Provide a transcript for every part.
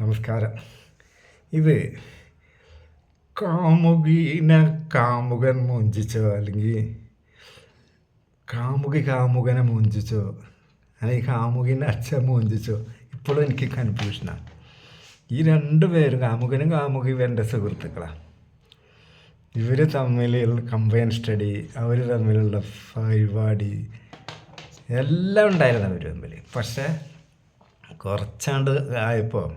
നമസ്കാരം. ഇത് കാമുകീന കാമുകൻ മോഞ്ചിച്ചോ അല്ലെങ്കിൽ കാമുകി കാമുകനെ മോഞ്ചിച്ചോ അല്ലെങ്കിൽ കാമുകിന്റെ അച്ഛൻ മോഞ്ചിച്ചോ ഇപ്പോഴും എനിക്ക് കൺഫ്യൂഷനാണ് ഈ രണ്ട് പേരും കാമുകനും കാമുകിയും എന്റെ സുഹൃത്തുക്കളാണ് ഇവർ തമ്മിലുള്ള കമ്പൈൻ സ്റ്റഡി അവർ തമ്മിലുള്ള പരിപാടി എല്ലാം ഉണ്ടായിരുന്നു അവർ തമ്മിൽ പക്ഷേ കുറച്ചാണ്ട് ആയപ്പോൾ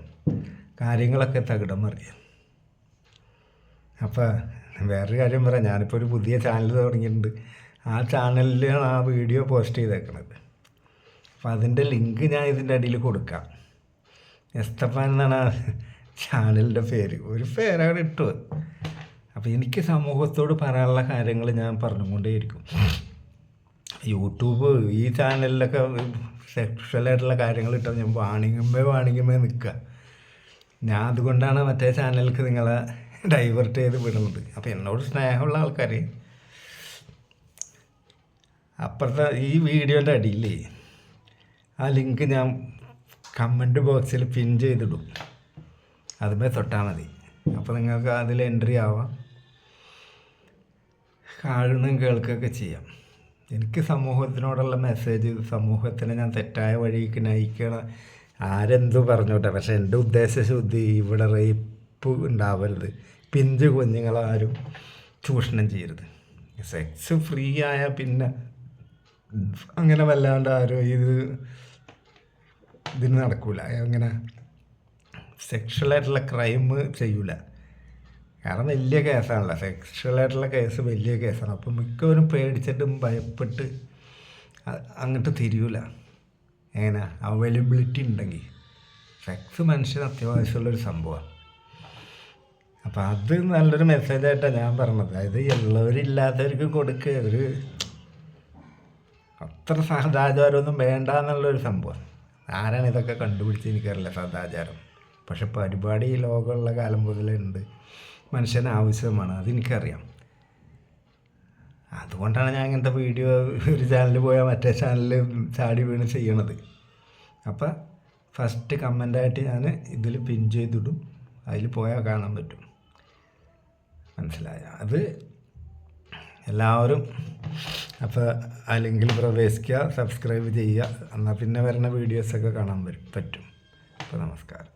കാര്യങ്ങളൊക്കെ തകിടം മറിയും. അപ്പോൾ വേറൊരു കാര്യം പറയാം. ഞാനിപ്പോൾ ഒരു പുതിയ ചാനൽ തുടങ്ങിയിട്ടുണ്ട്. ആ ചാനലിലാണ് ആ വീഡിയോ പോസ്റ്റ് ചെയ്തേക്കുന്നത് അപ്പോൾ അതിന്റെ ലിങ്ക് ഞാൻ ഇതിന്റെ അടിയിൽ കൊടുക്കാം. എസ്തഫാൻ എന്നാണ് ആ ചാനലിന്റെ പേര്. ഒരു പേരാണ് ഇട്ടു. അപ്പോൾ എനിക്ക് സമൂഹത്തോട് പറയാനുള്ള കാര്യങ്ങൾ ഞാൻ പറഞ്ഞുകൊണ്ടേയിരിക്കും. യൂട്യൂബ് ഈ ചാനലിലൊക്കെ സെക്ഷലായിട്ടുള്ള കാര്യങ്ങൾ ഇട്ടാൽ ഞാൻ വാണിങ്ങുമ്പേ വാണിങ്ങുമ്പേ നിൽക്കുക ഞാൻ അതുകൊണ്ടാണ് മറ്റേ ചാനലിലേക്ക് നിങ്ങളെ ഡൈവേർട്ട് ചെയ്ത് വിടുന്നത്. അപ്പോൾ എന്നോട് സ്നേഹമുള്ള ആൾക്കാർ അപ്പുറത്തെ ഈ വീഡിയോന്റെ അടിയിൽ ആ ലിങ്ക് ഞാൻ കമന്റ് ബോക്സിൽ പിൻ ചെയ്തിടും. അതുമേ തൊട്ടാൽ മതി. അപ്പോൾ നിങ്ങൾക്ക് അതിൽ എൻട്രി ആവാം. കാണുകയും കേൾക്കുകയൊക്കെ ചെയ്യാം. എനിക്ക് സമൂഹത്തിനോടുള്ള മെസ്സേജ് സമൂഹത്തിനെ ഞാൻ തെറ്റായ വഴിക്ക് നയിക്കണം ആരെന്തു പറഞ്ഞോട്ടെ പക്ഷെ എന്റെ ഉദ്ദേശശുദ്ധി ഇവിടെ റേപ്പ് ഉണ്ടാവരുത്. പിഞ്ച് കുഞ്ഞുങ്ങളാരും ചൂഷണം ചെയ്യരുത്. സെക്സ് ഫ്രീ ആയ പിന്നെ അങ്ങനെ വല്ലാണ്ട് ആരും ഇത് ഇതിന് നടക്കൂല. അങ്ങനെ സെക്ഷലായിട്ടുള്ള ക്രൈം ചെയ്യൂല. കാരണം വലിയ കേസാണല്ലോ. സെക്ഷലായിട്ടുള്ള കേസ് വലിയ കേസാണ്. അപ്പം മിക്കവരും പേടിച്ചിട്ടും ഭയപ്പെട്ട് അങ്ങോട്ട് തിരിയൂല. എങ്ങനെ? അവൈലബിലിറ്റി ഉണ്ടെങ്കിൽ സെക്സ് മനുഷ്യന് അത്യാവശ്യമുള്ളൊരു സംഭവമാണ് അപ്പോൾ അത് നല്ലൊരു മെസ്സേജായിട്ടാണ് ഞാൻ പറഞ്ഞത്. അതായത് ഉള്ളവരില്ലാത്തവർക്ക് കൊടുക്കുക ഒരു അത്ര സദാചാരമൊന്നും വേണ്ട എന്നുള്ളൊരു സംഭവം. ആരാണ് ഇതൊക്കെ കണ്ടുപിടിച്ച് എനിക്കറിയില്ല സദാചാരം. പക്ഷെ പരിപാടി ലോകമുള്ള കാലം മുതലേ ഉണ്ട്. മനുഷ്യന് ആവശ്യമാണ്. അതെനിക്കറിയാം അതുകൊണ്ടാണ് ഞാൻ ഇങ്ങനത്തെ വീഡിയോ ഒരു ചാനലിൽ പോയാൽ മറ്റേ ചാനലിൽ ചാടി വീണ് ചെയ്യണത്. അപ്പം ഫസ്റ്റ് കമന്റായിട്ട് ഞാൻ ഇതിൽ പിൻ ചെയ്തിടും. അതിൽ പോയാൽ കാണാൻ പറ്റും. മനസ്സിലായ? അത് എല്ലാവരും അപ്പോൾ അല്ലെങ്കിൽ ലിങ്കിൽ പ്രവേശിക്കുക സബ്സ്ക്രൈബ് ചെയ്യുക എന്നാൽ പിന്നെ വരുന്ന വീഡിയോസൊക്കെ കാണാൻ പറ്റും പറ്റും. അപ്പോൾ നമസ്കാരം.